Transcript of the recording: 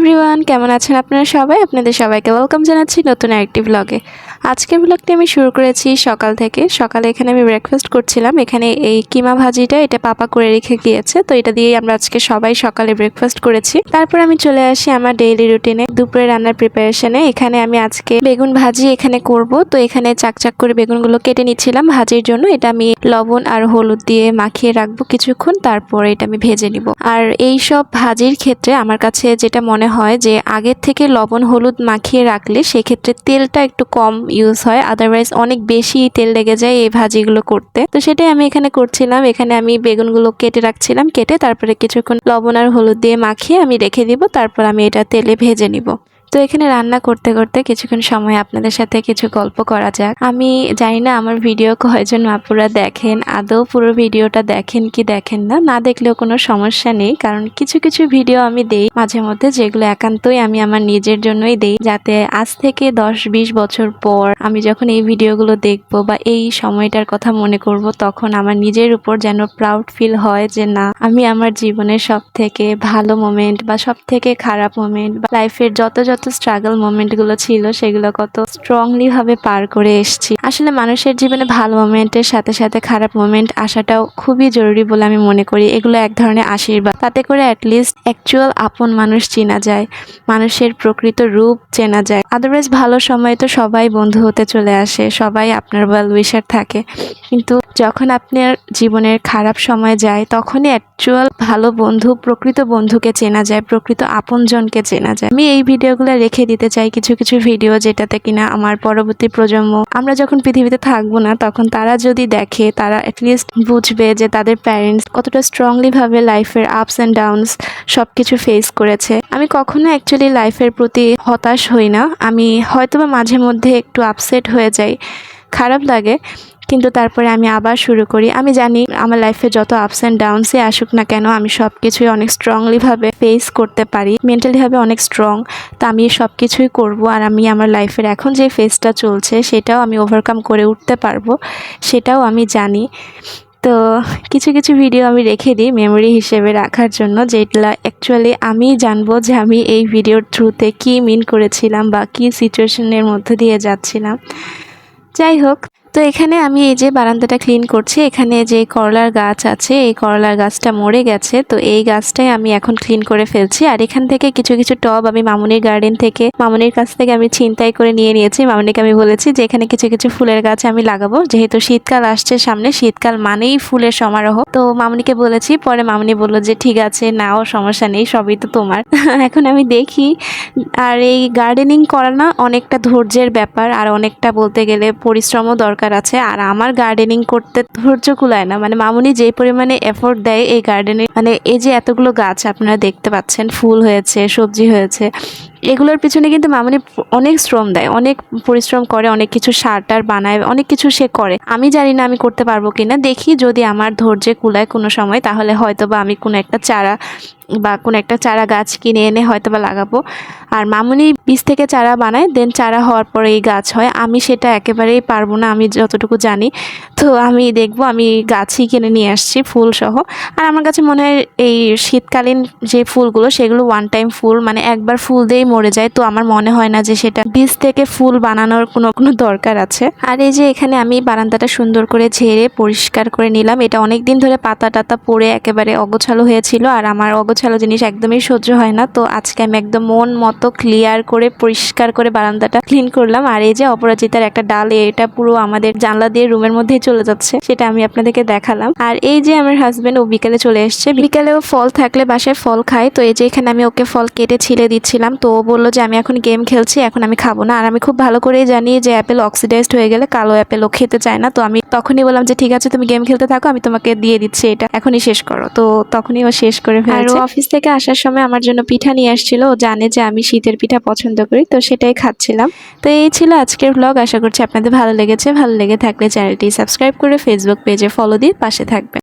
Everyone, কেমন আছেন আপনারা সবাই? আপনাদের সবাইকে ওয়েলকাম জানাচ্ছি নতুন আরেকটি ব্লগে আজকের ব্লগটি আমি শুরু করেছি সকাল থেকে। সকালে এখানে আমি ব্রেকফাস্ট করছিলাম। এখানে এই কিমা ভাজিটা এটা পাপা করে রেখে গিয়েছে। তো এটা দিয়েই আমরা আজকে সবাই সকালে ব্রেকফাস্ট করেছি। তারপর আমি চলে আসি আমার ডেইলি রুটিনে দুপুরে রান্নার প্রিপারেশনে এখানে আমি আজকে বেগুন ভাজি এখানে করব। তো এখানে চাকচাক করে বেগুনগুলো কেটে নিচ্ছিলাম ভাজির জন্য। এটা আমি লবণ আর হলুদ দিয়ে মাখিয়ে রাখব কিছুক্ষণ। তারপর এটা আমি ভেজে নিব। আর এই সব ভাজির ক্ষেত্রে আমার কাছে যেটা মনে হয় যে আগের থেকে লবণ, হলুদ মাখিয়ে রাখলে সেক্ষেত্রে তেলটা একটু কম ইউজ হয়। আদারওয়াইজ অনেক বেশি তেল লেগে যায় এই ভাজিগুলো করতে। তো সেটাই আমি এখানে করছিলাম। এখানে আমি বেগুনগুলো কেটে রাখছিলাম, কেটে তারপরে কিছুক্ষণ লবণ আর হলুদ দিয়ে মাখিয়ে আমি রেখে দিব। তারপর আমি এটা তেলে ভেজে নিব। তো এখানে রান্না করতে করতে কিছুক্ষণ সময় আপনাদের সাথে কিছু গল্প করা যাক। আমি জানি না আমার ভিডিও কয়জন আপুরা দেখেন, আদৌ পুরো ভিডিওটা দেখেন কি দেখেন না। না দেখলেও কোনো সমস্যা নেই, কারণ কিছু কিছু ভিডিও আমি দেই। মাঝে মধ্যে যেগুলো একান্তই আমি আমার নিজের জন্যই দেই, যাতে আজ থেকে দশ বিশ বছর পর আমি যখন এই ভিডিওগুলো দেখব বা এই সময়টার কথা মনে করব, তখন আমার নিজের উপর যেন প্রাউড ফিল হয় যে না, আমি আমার জীবনের সব থেকে ভালো মোমেন্ট বা সব থেকে খারাপ মোমেন্ট বা লাইফের যত যত স্ট্রাগল মোমেন্টগুলো ছিল, সেগুলো কত স্ট্রংলি ভাবে পার করে এসেছি। আসলে মানুষের জীবনে ভালো মোমেন্টের সাথে সাথে খারাপ মোমেন্ট আসাটাও খুবই জরুরি বলে আমি মনে করি। এগুলো এক ধরনের আশীর্বাদ। তাতে করে অ্যাটলিস্ট অ্যাকচুয়াল আপন মানুষ চেনা যায়, মানুষের প্রকৃত রূপ চেনা যায়। আদারওয়াইজ ভালো সময় তো সবাই বন্ধু হতে চলে আসে, সবাই আপনার ওয়েল উইশার থাকে। কিন্তু যখন আপনার জীবনের খারাপ সময় যায়, তখনই অ্যাকচুয়াল ভালো বন্ধু, প্রকৃত বন্ধুকে চেনা যায়, প্রকৃত আপনজনকে চেনা যায়। আমি এই ভিডিওগুলো রেখে দিতে চাই কিছু কিছু ভিডিও যেটাতে কিনা আমার পরবর্তী প্রজন্ম, আমরা যখন পৃথিবীতে থাকব না, তখন তারা যদি দেখে, তারা অ্যাটলিস্ট বুঝবে যে তাদের প্যারেন্টস কতটা স্ট্রংলিভাবে লাইফের আপস অ্যান্ড ডাউনস সব কিছু ফেস করেছে। আমি কখনো অ্যাকচুয়ালি লাইফের প্রতি হতাশ হই না। আমি হয়তোবা মাঝে মধ্যে একটু আপসেট হয়ে যাই। খারাপ লাগে। কিন্তু তারপরে আমি আবার শুরু করি। আমি জানি আমার লাইফে যত আপস অ্যান্ড ডাউনসে আসুক না কেন, আমি সব কিছুই অনেক স্ট্রংলিভাবে ফেস করতে পারি। মেন্টালিভাবে অনেক স্ট্রং তা আমি সব কিছুই করব আর আমি আমার লাইফের এখন যে ফেসটা চলছে, সেটাও আমি ওভারকাম করে উঠতে পারব, সেটাও আমি জানি। তো কিছু কিছু ভিডিও আমি রেখে দিই মেমোরি হিসেবে রাখার জন্য, যেগুলা অ্যাকচুয়ালি আমি জানব যে আমি এই ভিডিওর থ্রুতে কী মিন করেছিলাম বা কী সিচুয়েশনের মধ্যে দিয়ে যাচ্ছিলাম। যাই হোক তো এখানে আমি এই যে বারান্দাটা ক্লিন করছি, এখানে যে করলার গাছ আছে, এই করলার গাছটা মরে গেছে। তো এই গাছটাই আমি এখন ক্লিন করে ফেলছি। আর এখান থেকে কিছু কিছু টব আমি মামুনির গার্ডেন থেকে, মামুনির কাছ থেকে আমি ছিনতাই করে নিয়ে নিয়েছি। মামুনিকে আমি বলেছি যে এখানে কিছু কিছু ফুলের গাছ আমি লাগাবো। যেহেতু শীতকাল আসছে সামনে, শীতকাল মানেই ফুলের সমারোহ। তো মামুনিকে বলেছি, পরে মামুনি বলল যে, ঠিক আছে, নাও, সমস্যা নেই, সবই তো তোমার। এখন আমি দেখি, আর এই গার্ডেনিং করা না অনেকটা ধৈর্যের ব্যাপার। আর অনেকটা বলতে গেলে পরিশ্রমও দরকার। আছে। আর আমার গার্ডেনিং করতে ধৈর্য কুলায় না। মানে মামুনি যে পরিমাণে এফোর্ট দেয় এই গার্ডেনে মানে এই যে এতগুলো গাছ আপনারা দেখতে পাচ্ছেন, ফুল হয়েছে, সবজি হয়েছে, এগুলোর পিছনে কিন্তু মামুনি অনেক শ্রম দেয়, অনেক পরিশ্রম করে, অনেক কিছু সার টার বানায়, অনেক কিছু সে করে। আমি জানি না আমি করতে পারব কিনা, দেখি যদি আমার ধৈর্যে কুলায় কোনো সময়, তাহলে হয়তো বা আমি কোনো একটা চারা বা কোনো একটা চারা গাছ কিনে এনে হয়তো বা লাগাবো। আর মামুনি বীজ থেকে চারা বানায় দেন চারা হওয়ার পরে এই গাছ হয়। আমি সেটা একেবারেই পারব না, আমি যতটুকু জানি। তো আমি দেখব, আমি গাছই কিনে নিয়ে আসছি ফুল সহ আর আমার কাছে মনে হয় এই শীতকালীন যে ফুলগুলো, সেগুলো ওয়ান টাইম ফুল মানে একবার ফুল দিয়েই মরে যায়। তো আমার মনে হয় না যে সেটা বীজ থেকে ফুল বানানোর কোনো কোনো দরকার আছে। আর এই যে এখানে আমি বারান্দাটা সুন্দর করে ঝেড়ে পরিষ্কার করে নিলাম। এটা অনেক দিন ধরে পাতা টাতা পড়ে একেবারে অগোছালো হয়েছিল, আর আমার অগোছালো জিনিস একদমই সহ্য হয় না। তো আজকে আমি একদম মন মতো ক্লিয়ার করে, পরিষ্কার করে বারান্দাটা ক্লিন করলাম। আর এই যে অপরাজিতার একটা ডাল, এটা পুরো আমাদের জানলা দিয়ে রুমের মধ্যেই চলে যাচ্ছে, সেটা আমি আপনাদেরকে দেখালাম। আর এই যে আমার হাজবেন্ড ও বিকেলে চলে এসছে। ও ফল থাকলে বাসায় ফল খায়। তো এই যে এখানে আমি ওকে ফল কেটে ছিলে দিচ্ছিলাম। তো ও বলল যে, আমি এখন গেম খেলছি, এখন আমি খাব না। আর আমি খুব ভালো করেই জানি যে অ্যাপেল অক্সিডাইজড হয়ে গেলে কালো অ্যাপেল ও খেতে চায় না। তো আমি তখনই বললাম যে ঠিক আছে তুমি গেম খেলতে থাকো আমি তোমাকে দিয়ে দিচ্ছি এটা। এখনই শেষ করো। তো তখনই ও শেষ করে ফেলেছে। আর অফিস থেকে আসার সময় আমার জন্য পিঠা নিয়ে আসছিল। ও জানে যে আমি শীতের পিঠা পছন্দ করি তো সেটাই খাচ্ছিলাম। তো এই ছিল আজকের ব্লগ আশা করছি আপনাদের ভালো লেগেছে। ভালো লেগে থাকলে চ্যানেলটি সাবস্ক্রাইব করে ফেসবুক পেজে ফলো দিয়ে পাশে থাকবেন।